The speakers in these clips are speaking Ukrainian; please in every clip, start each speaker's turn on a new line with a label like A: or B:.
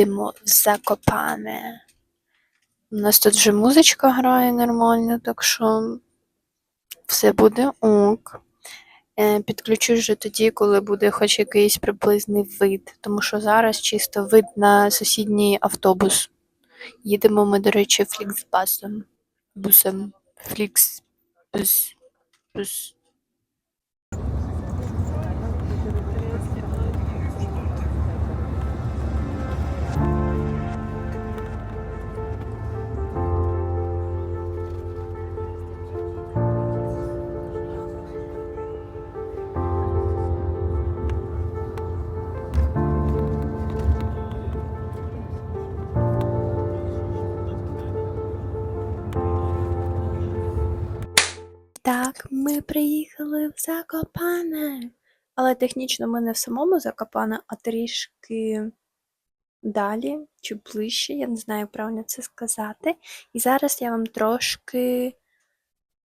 A: їдемо в Закопане. У нас тут вже музичка грає нормально, так що все буде ок. Е, Підключусь вже тоді, коли буде хоч якийсь приблизний вид, тому що зараз чисто вид на сусідній автобус. Їдемо ми, до речі, фліксбасом. Бусом. Флікс. Бус. Бус. Ми приїхали в Закопане. Але технічно ми не в самому Закопане, а трішки далі чи ближче, я не знаю, як правильно це сказати. І зараз я вам трошки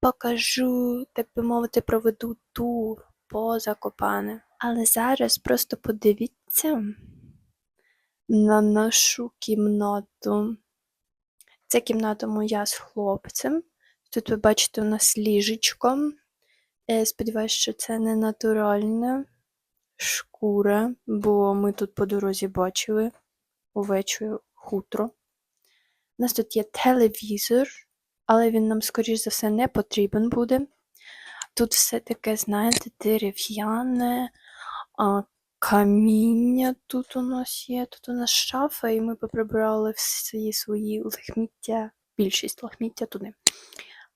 A: покажу, так би мовити, проведу тур по Закопане. Але зараз просто подивіться на нашу кімнату. Це кімната моя з хлопцем. Тут ви бачите у нас ліжечко. Е, Сподіваюсь, що це не натуральна шкура, бо ми тут по дорозі бачили овече хутро. У нас тут є телевізор, але він нам, скоріш за все, не потрібен буде. Тут все таке, знаєте, дерев'яне, а, каміння тут у нас є, тут у нас шафа, і ми поприбирали всі свої лахміття, більшість лахміття туди.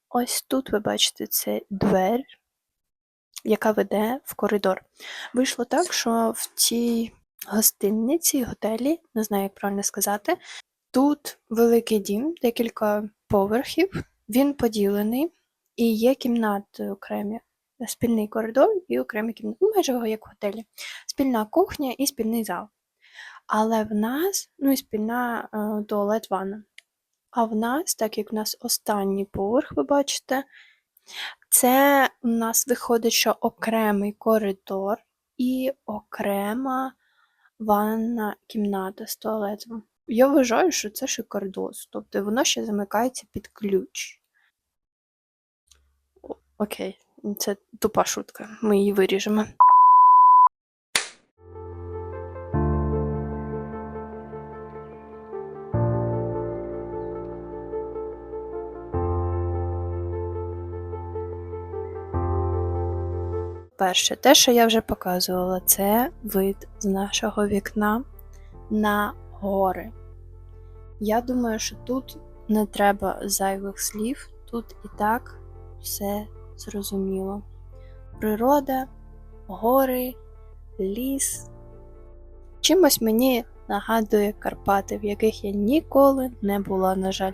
A: Ось тут ви бачите це двер, яка веде в коридор. Вийшло так, що в цій гостинниці, готелі, не знаю, як правильно сказати, тут великий дім, декілька поверхів, він поділений, і є кімнати окремі. Спільний коридор і окремі кімнати, ну, майже як в готелі. Спільна кухня і спільний зал. Але в нас, ну і спільна е, туалет ванна. А в нас, так як в нас останній поверх, ви бачите, це у нас виходить, що окремий коридор і окрема ванна кімната з туалетом. Я вважаю, що це шикардос, тобто воно ще замикається під ключ. Окей, це тупа шутка, ми її виріжемо. Перше, те, що я вже показувала, це вид з нашого вікна на гори. Я думаю, що тут не треба зайвих слів, тут і так все зрозуміло. Природа, гори, ліс. Чимось мені нагадує Карпати, в яких я ніколи не була, на жаль.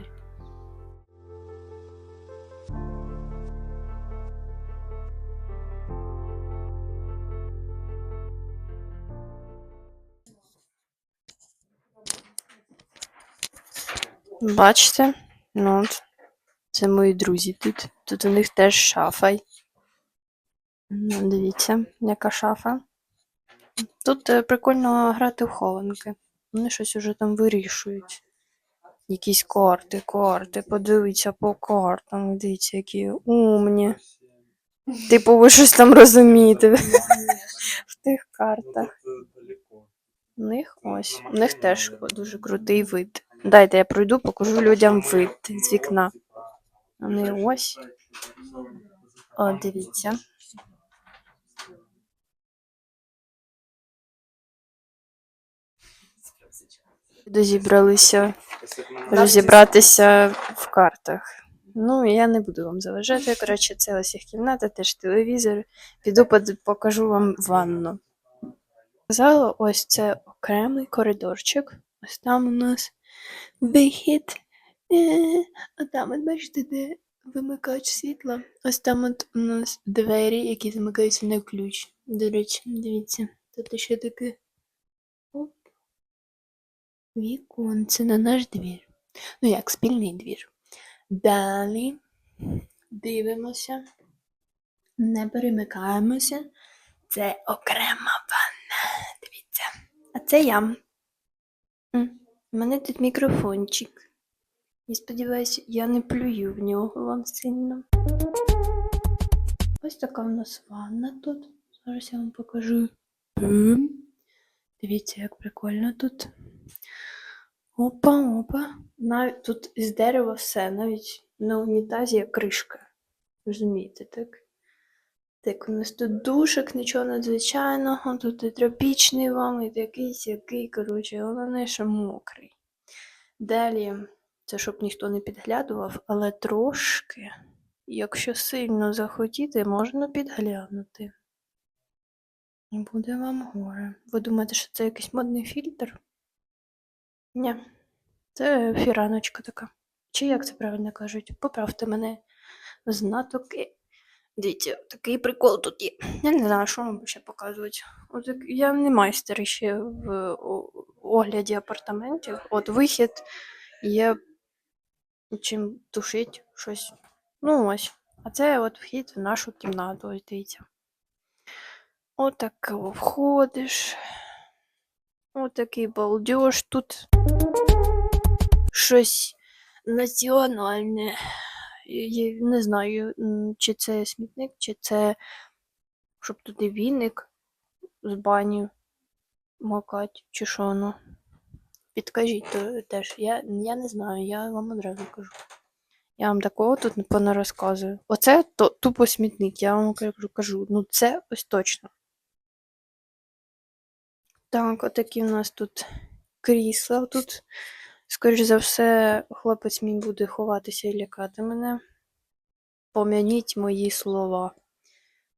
A: Бачите? Ну от. Це мої друзі тут. Тут у них теж шафа. Ну, дивіться, яка шафа. Тут е, прикольно грати в хованки. Вони щось уже там вирішують. Якісь карти, карти, подивіться по картам. Дивіться, які умні. Типу, ви щось там розумієте в тих картах. У них ось. У них теж дуже крутий вид. Дайте я пройду, покажу людям вид з вікна. Вони ось. О, дивіться. Дозібралися розібратися в картах. Ну, я не буду вам заважати. Коротше, це ось їх кімната, теж телевізор. Піду покажу вам ванну. Казала, ось це окремий коридорчик. Ось там у нас вихід. Е, А там, от бачите, де вимикач світла. Ось там от у нас двері, які замикаються на ключ. До речі, дивіться, тут ще таке. Оп. Віконце на наш двір. Ну як, спільний двір. Далі дивимося, не перемикаємося. Це окрема ванна. Дивіться. А це я. У мене тут мікрофончик. Я сподіваюся, я не плюю в нього вам сильно. Ось така в нас ванна тут. Зараз я вам покажу. Дивіться, як прикольно тут. Опа, опа. Навіть тут із дерева все, навіть на унітазі є кришка. Розумієте, так? Так, у нас тут душик, нічого надзвичайного, тут і тропічний вам, і такий сякий, коротше, головне, що мокрий. Далі, це щоб ніхто не підглядував, але трошки, якщо сильно захотіти, можна підглянути. І буде вам горе. Ви думаєте, що це якийсь модний фільтр? Ні, це фіраночка така. Чи як це правильно кажуть? Поправте мене знатоки. Дивіться, такий прикол тут є. Я не знаю, що вам ще показувати. От я не майстер ще в огляді апартаментів. От вихід є чим тушить щось. Ну ось. А це от вхід в нашу кімнату, ось дивіться. Отак входиш. Отакий балдеж. Тут щось національне. Не знаю, чи це смітник, чи це щоб туди віник з бані макать, чи що ну. Підкажіть то теж. Я, я не знаю, я вам одразу кажу. Я вам такого тут не понарозказую. Оце то, тупо смітник, я вам кажу, кажу. Ну це ось точно. Так, отакі в нас тут крісла. Тут, скоріш за все, хлопець мій буде ховатися і лякати мене. Пом'яніть мої слова.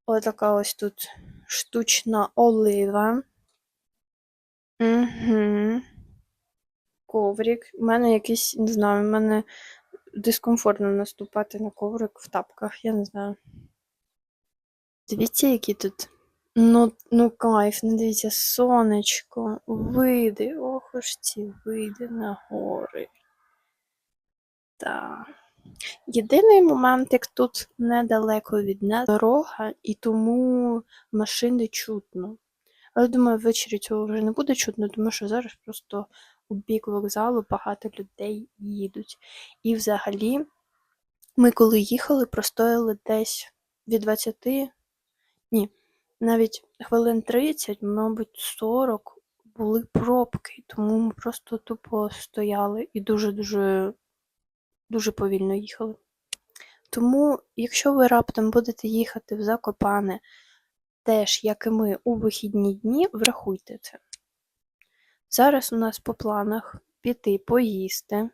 A: Отака ось тут штучна олива. Угу. Коврик. У мене якийсь, не знаю, в мене дискомфортно наступати на коврик в тапках, я не знаю. Дивіться, які тут. Ну, ну кайф, ну дивіться, сонечко, види, ох уж ці види на гори. Так. Єдиний моментик тут недалеко від нас дорога, і тому машини чутно. Але думаю, ввечері цього вже не буде чутно, тому що зараз просто у бік вокзалу багато людей їдуть. І взагалі, ми коли їхали, простояли десь від 20, ні, навіть хвилин 30, мабуть, 40 були пробки, тому ми просто тупо стояли і дуже-дуже дуже повільно їхали. Тому, якщо ви раптом будете їхати в Закопане, теж, як і ми, у вихідні дні, врахуйте це. Зараз у нас по планах піти поїсти,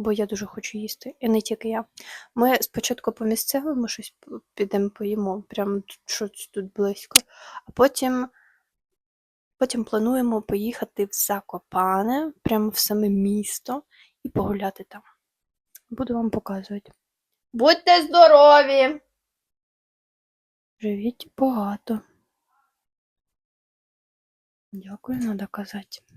A: бо я дуже хочу їсти, і не тільки я. Ми спочатку по місцевому щось підемо поїмо, прямо щось тут близько, а потім, потім плануємо поїхати в Закопане, прямо в саме місто, і погуляти там. Буду вам показувати.
B: Будьте здорові!
A: Живіть багато. Дякую, надо казати.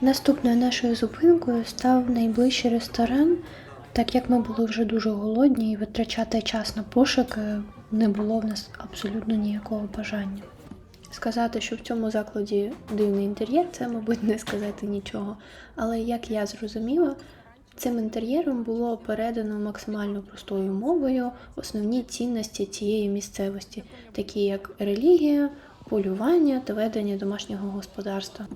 A: Наступною нашою зупинкою став найближчий ресторан, так як ми були вже дуже голодні і витрачати час на пошуки не було в нас абсолютно ніякого бажання. Сказати, що в цьому закладі дивний інтер'єр, це, мабуть, не сказати нічого. Але як я зрозуміла, цим інтер'єром було передано максимально простою мовою основні цінності цієї місцевості, такі як релігія, полювання та ведення домашнього господарства.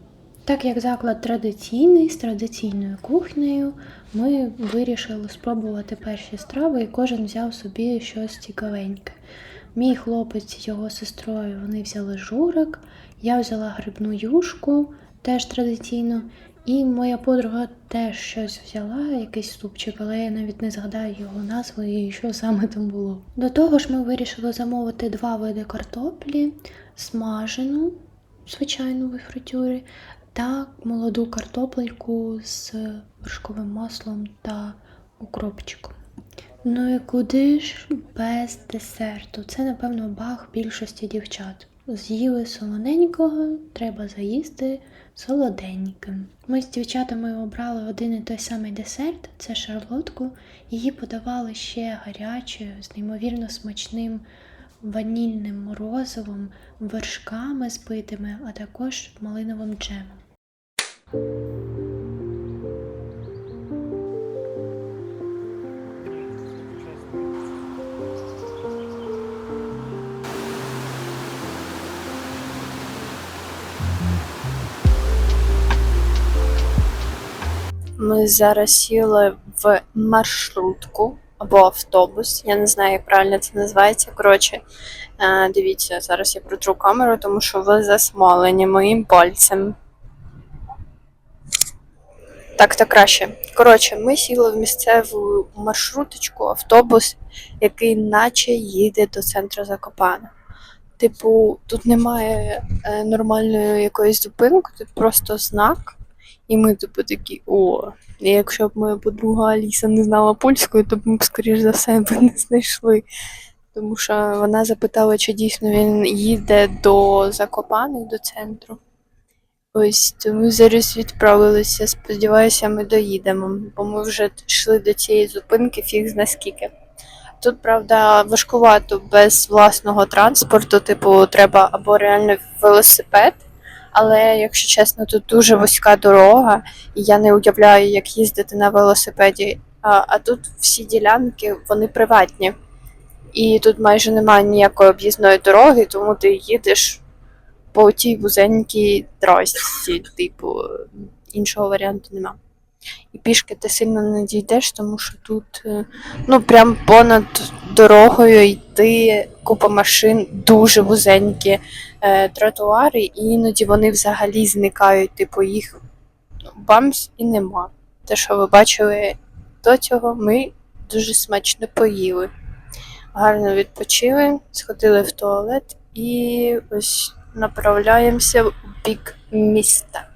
A: Так як заклад традиційний з традиційною кухнею, ми вирішили спробувати перші страви, і кожен взяв собі щось цікавеньке. Мій хлопець з його сестрою вони взяли журик, я взяла грибну юшку, теж традиційно, і моя подруга теж щось взяла, якийсь супчик, але я навіть не згадаю його назви і що саме там було. До того ж, ми вирішили замовити два види картоплі, смажену, звичайну в фритюрі, та молоду картопельку з вершковим маслом та укропчиком. Ну і куди ж без десерту? Це, напевно, бах більшості дівчат. З'їли солоненького, треба заїсти солоденьким. Ми з дівчатами обрали один і той самий десерт це шарлотку. Її подавали ще гарячою, з неймовірно смачним ванільним морозивом, вершками збитими, а також малиновим джемом. Ми зараз сіли в маршрутку або автобус. Я не знаю, як правильно це називається. Коротше, е, дивіться, зараз я протру камеру, тому що ви засмолені моїм пальцем. Так, то краще. Коротше, ми сіли в місцеву маршруточку, автобус, який наче їде до центру Закопана. Типу, тут немає е, нормальної якоїсь зупинки, тут просто знак. І ми типу такі, о, якщо б моя подруга Аліса не знала польською, то б ми б, скоріш за все, б не знайшли. Тому що вона запитала, чи дійсно він їде до Закопаних, до центру. Ось тому зараз відправилися. Сподіваюся, ми доїдемо, бо ми вже йшли до цієї зупинки, фіг зна скільки. Тут, правда, важкувато без власного транспорту, типу, треба або реально велосипед, але якщо чесно, тут дуже вузька дорога, і я не уявляю, як їздити на велосипеді. А, а тут всі ділянки вони приватні. І тут майже немає ніякої об'їзної дороги, тому ти їдеш по тій вузенькій трасі, типу, іншого варіанту нема. І пішки ти сильно не дійдеш, тому що тут е, ну прям понад дорогою йти купа машин, дуже вузенькі е, тротуари, і іноді вони взагалі зникають, типу їх бамс і нема. Те, що ви бачили до цього, ми дуже смачно поїли. Гарно відпочили, сходили в туалет і ось направляємося в бік міста.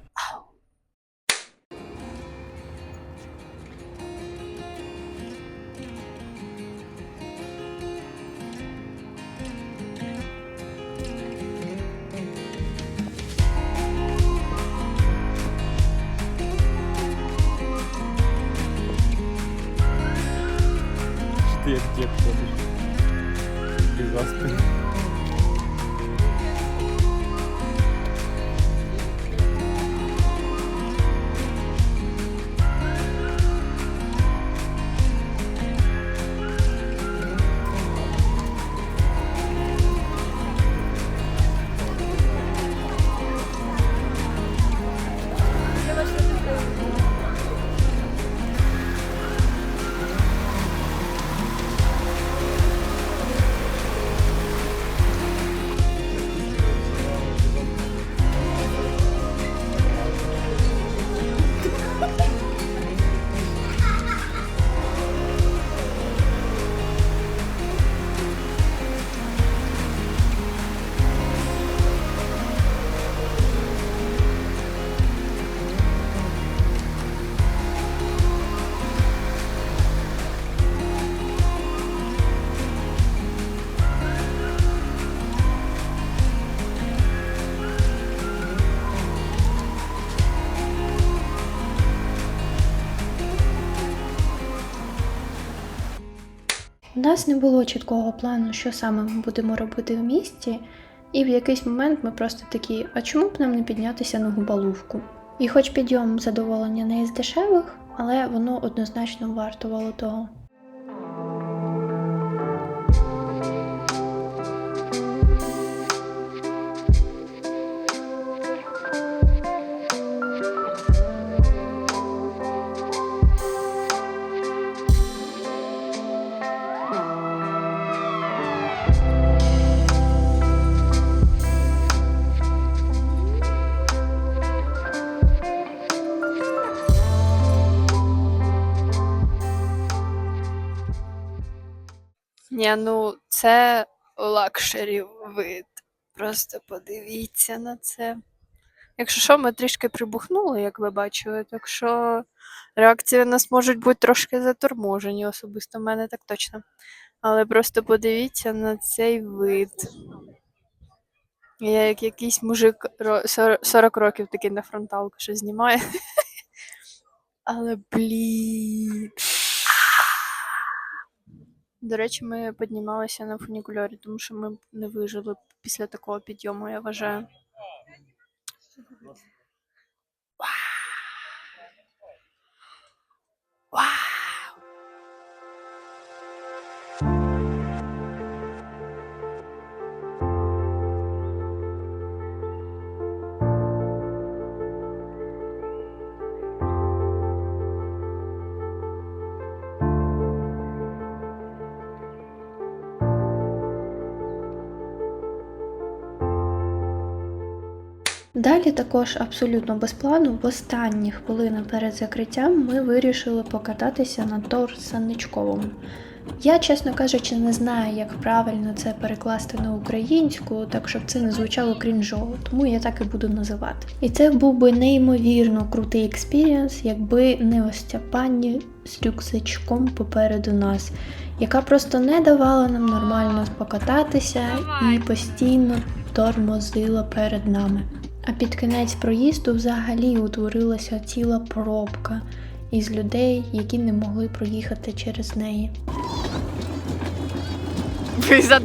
A: У нас не було чіткого плану, що саме ми будемо робити в місті, і в якийсь момент ми просто такі, а чому б нам не піднятися на губалувку? І хоч підйом задоволення не із дешевих, але воно однозначно вартувало того. Це лакшері вид. Просто подивіться на це. Якщо що, ми трішки прибухнули, як ви бачили, так що реакції у нас можуть бути трошки заторможені, особисто в мене так точно. Але просто подивіться на цей вид. Я як якийсь мужик 40 років такий на фронталку що знімає. Але блін. До речі, ми піднімалися на фунікульорі, тому що ми не вижили після такого підйому, я вважаю. Далі також абсолютно без плану, в останні хвилини перед закриттям ми вирішили покататися на тор Санничковому. Я, чесно кажучи, не знаю, як правильно це перекласти на українську, так щоб це не звучало крінжово, тому я так і буду називати. І це був би неймовірно крутий експірієнс, якби не ось ця пані з рюкзачком попереду нас, яка просто не давала нам нормально покататися і постійно тормозила перед нами. А під кінець проїзду взагалі утворилася ціла пробка із людей, які не могли проїхати через неї.
B: Із-за,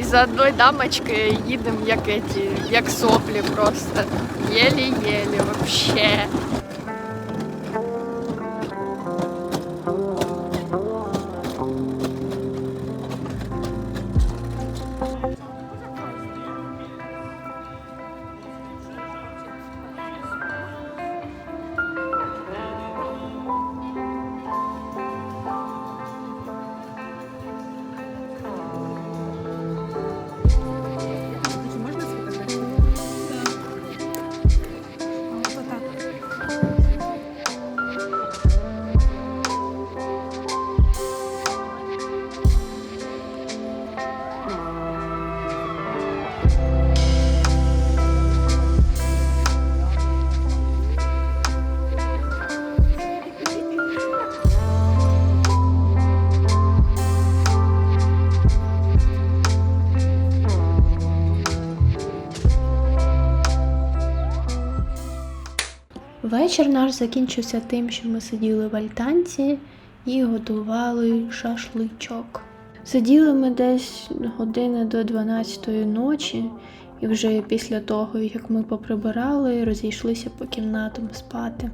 B: із-за одної дамочки їдемо як эти, як соплі просто. Єлі-єлі вообще.
A: Вечір наш закінчився тим, що ми сиділи в альтанці і готували шашличок. Сиділи ми десь години до 12 ночі, і вже після того, як ми поприбирали, розійшлися по кімнатам спати.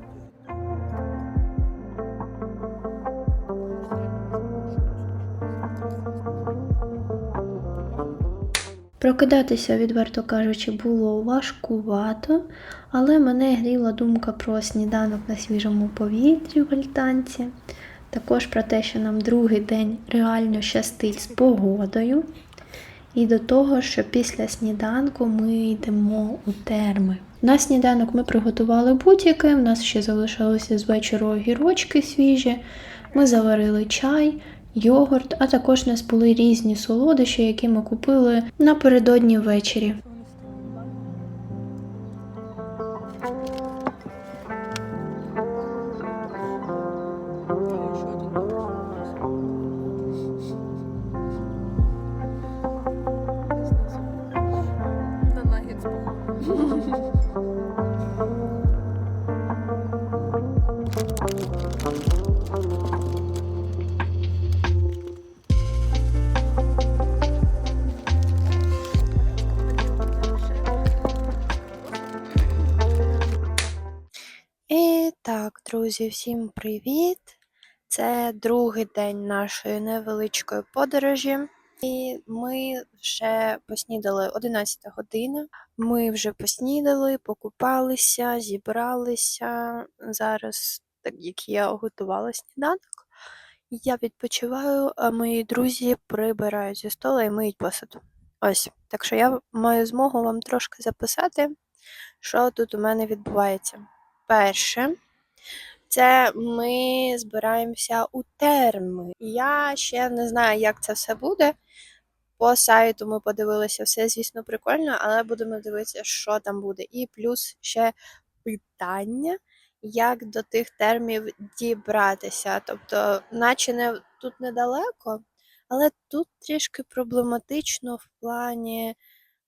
A: Прокидатися, відверто кажучи, було важкувато, але мене гріла думка про сніданок на свіжому повітрі в альтанці, також про те, що нам другий день реально щастить з погодою, і до того, що після сніданку ми йдемо у терми. На сніданок ми приготували бутіки, в нас ще залишалися з вечора огірочки свіжі, ми заварили чай, йогурт, а також нас були різні солодощі, які ми купили напередодні ввечері. Друзі, всім привіт! Це другий день нашої невеличкої подорожі, і ми вже поснідали 11 година. Ми вже поснідали, покупалися, зібралися. Зараз, так як я готувала сніданок, я відпочиваю, а мої друзі прибирають зі стола і миють посуд. Ось, так що я маю змогу вам трошки записати, що тут у мене відбувається. Перше, це ми збираємося у терми. Я ще не знаю, як це все буде. По сайту ми подивилися, все, звісно, прикольно, але будемо дивитися, що там буде. І плюс ще питання, як до тих термів дібратися. Тобто, наче не тут недалеко, але тут трішки проблематично в плані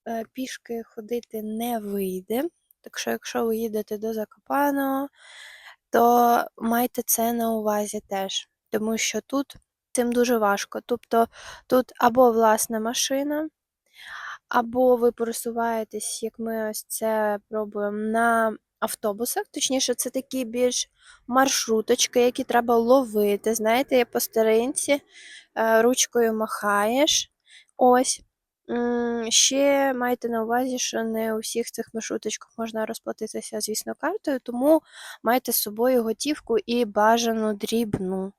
A: е, пішки ходити не вийде. Так що, якщо ви їдете до Закопаного, то майте це на увазі теж, тому що тут цим дуже важко. Тобто тут або власна машина, або ви пересуваєтесь, як ми ось це пробуємо, на автобусах. Точніше, це такі більш маршруточки, які треба ловити. Знаєте, я по старинці е, ручкою махаєш. Ось. Ще майте на увазі, що не у всіх цих маршруточках можна розплатитися, звісно, картою, тому майте з собою готівку і бажану дрібну.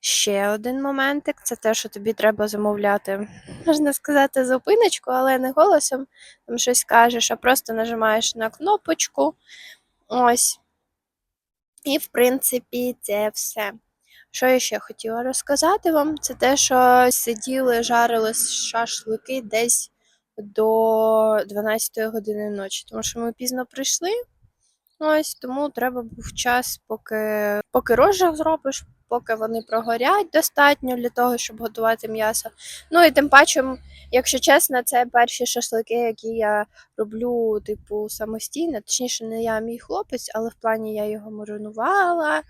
A: Ще один моментик це те, що тобі треба замовляти, можна сказати, зупиночку, але не голосом, там щось кажеш, а просто нажимаєш на кнопочку. Ось. І, в принципі, це все. Що я ще хотіла розказати вам, це те, що сиділи, жарили шашлики десь до 12 години ночі, тому що ми пізно прийшли. Ось тому треба був час, поки, поки розжиг зробиш, поки вони прогорять достатньо для того, щоб готувати м'ясо. Ну і тим паче, якщо чесно, це перші шашлики, які я роблю, типу, самостійно. Точніше, не я, а мій хлопець, але в плані я його маринувала,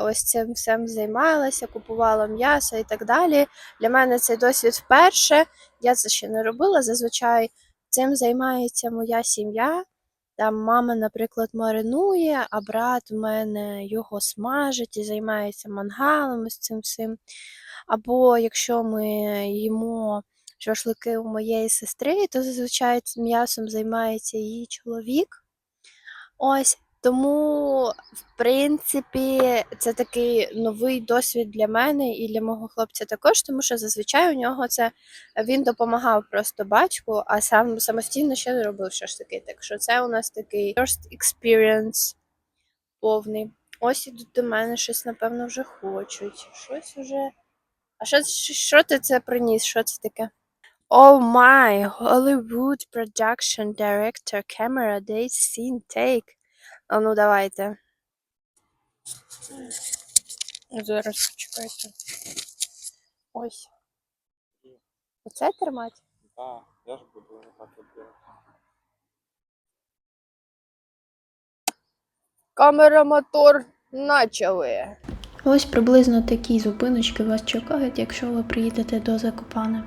A: ось цим всім займалася, купувала м'ясо і так далі. Для мене цей досвід вперше. Я це ще не робила. Зазвичай цим займається моя сім'я. Там мама, наприклад, маринує, а брат у мене його смажить і займається мангалом з цим всім. Або якщо ми їмо шашлики у моєї сестри, то зазвичай м'ясом займається її чоловік. Ось. Тому, в принципі, це такий новий досвід для мене і для мого хлопця також, тому що зазвичай у нього це він допомагав просто батьку, а сам самостійно ще не робив шашлики. Так що це у нас такий first experience повний. Ось ідуть до мене щось, напевно, вже хочуть. Щось уже. А що, що, ти це приніс? Що це таке? Oh my, Hollywood production director camera date scene take. А ну давайте. Зараз чекайте. Ось. Оце тримати?
C: Да, я ж буду так вот.
B: Камера, мотор, начали.
A: Ось приблизно такі зупиночки вас чекають, якщо ви приїдете до Закопане.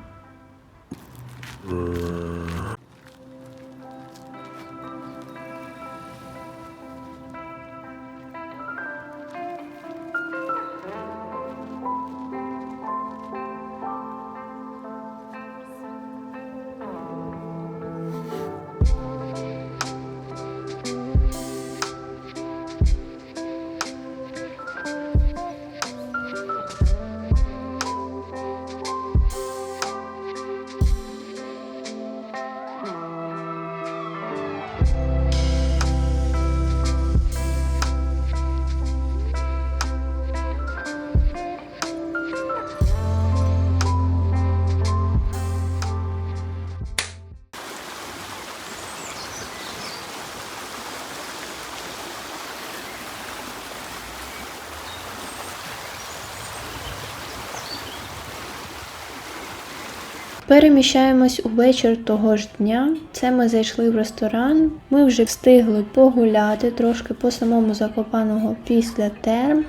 A: Переміщаємось у вечір того ж дня. Це ми зайшли в ресторан. Ми вже встигли погуляти трошки по самому Закопаного після терм,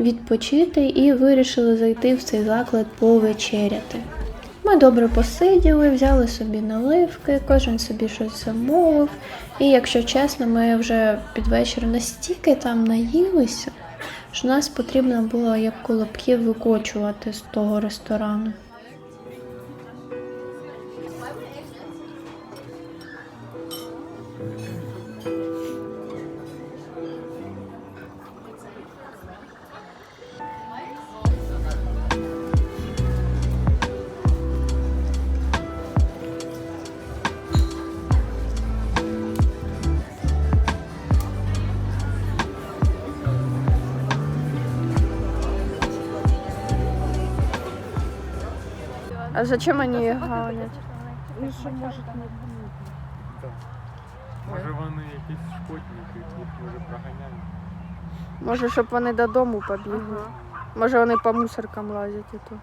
A: відпочити і вирішили зайти в цей заклад повечеряти. Ми добре посиділи, взяли собі наливки, кожен собі щось замовив. І якщо чесно, ми вже під вечір настільки там наїлися, що нас потрібно було як колобків викочувати з того ресторану.
B: А зачем они гонять?
D: Ну що може не
C: Може вони якісь шкодники, їх може проганяють.
B: Може, щоб вони додому побігли. Може, вони по мусоркам лазять і то.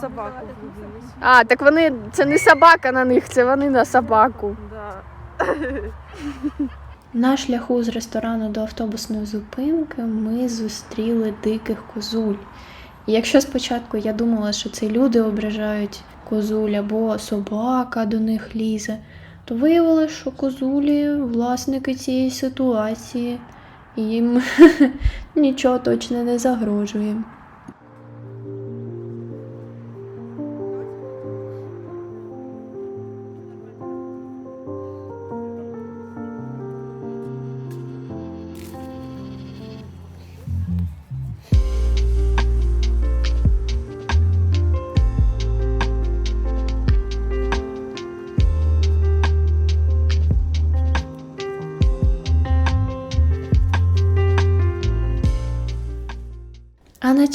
D: собаку влюбились.
B: А, так вони. Це не собака на них, це вони на собаку.
D: Да.
A: На шляху з ресторану до автобусної зупинки ми зустріли диких козуль. Якщо спочатку я думала, що це люди ображають козуль або собака до них лізе, то виявилося, що козулі власники цієї ситуації, їм нічого точно не загрожує.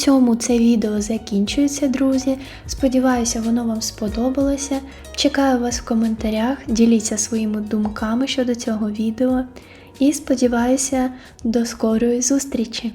A: Цьому це відео закінчується, друзі. Сподіваюся, воно вам сподобалося. Чекаю вас в коментарях, діліться своїми думками щодо цього відео. І сподіваюся, до скорої зустрічі!